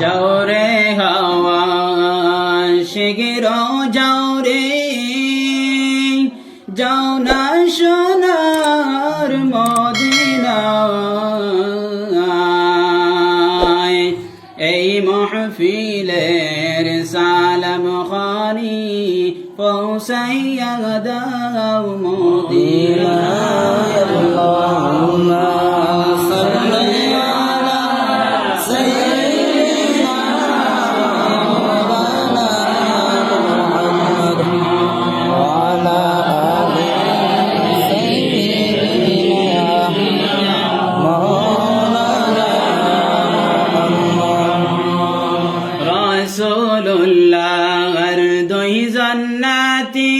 যাও রে হাওয়া শিগির যাও রে। যাও না সোনার মদিনায়। এই মহফিলের সালাম খানি পৌঁছাইয়া দাও মদিনায়। রসুল্লাহর দুই জন্নাতি।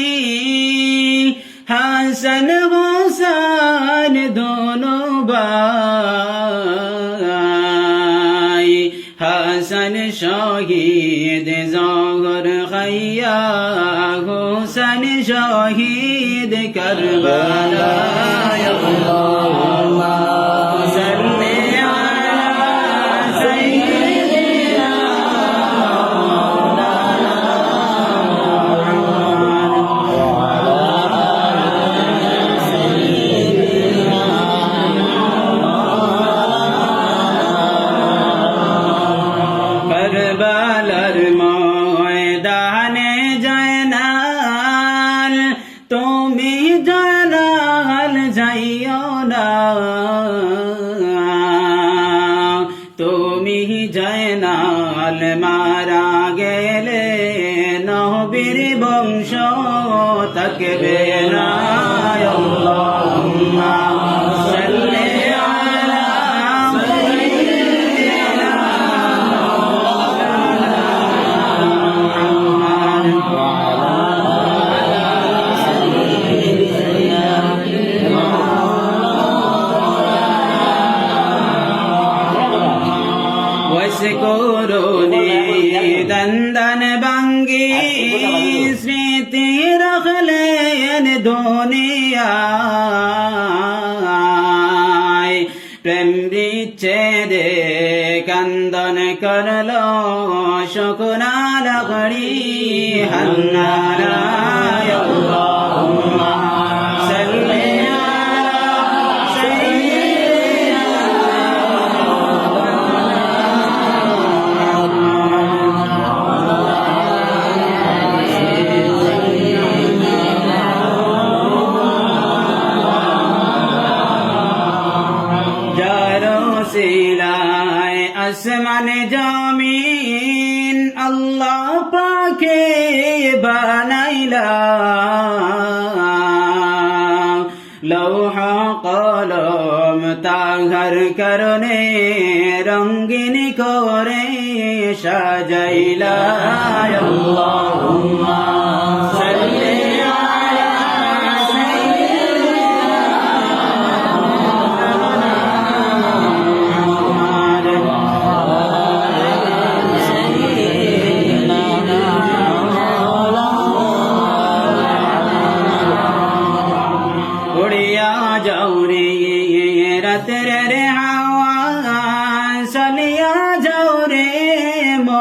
হাসন হোসেন দোনো ভাই হাসন শহীদ জহর খাইয়া হোসেন শহীদ করবালা তুমি জয়নাল মারা গেলে নবীর বংশ থাকবে দন্দন বঙ্গি স্মৃতি রখলেন দুনিয়া প্রেম বিচ্ছেদে কন্দন করল শকুনা লগড়ি হন্নারায় আসমান জমিন আল্লাহ পাকে বানাইলা লৌহ কলম তাহার করণে রঙ্গিন করে সাজাইলা আল্লাহুম্মা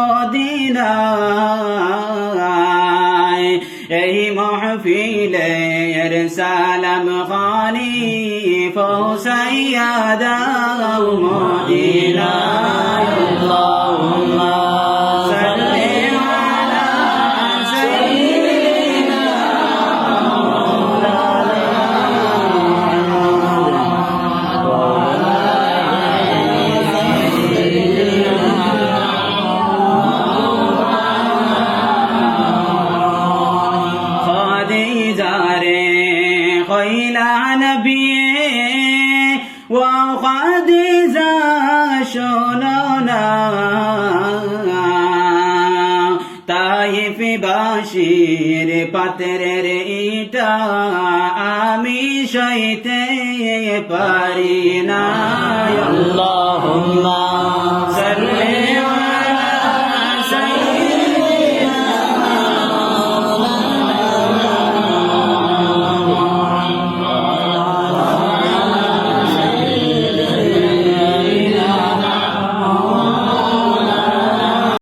মদিনায় এই মহফিলের সালাম খানি পৌঁছাইয়া দাও মদিনায় নবিয়ে ও খাদিজা শোনো না। বাসির পাতের ইটা আমি সইতে পারি না। আল্লাহ।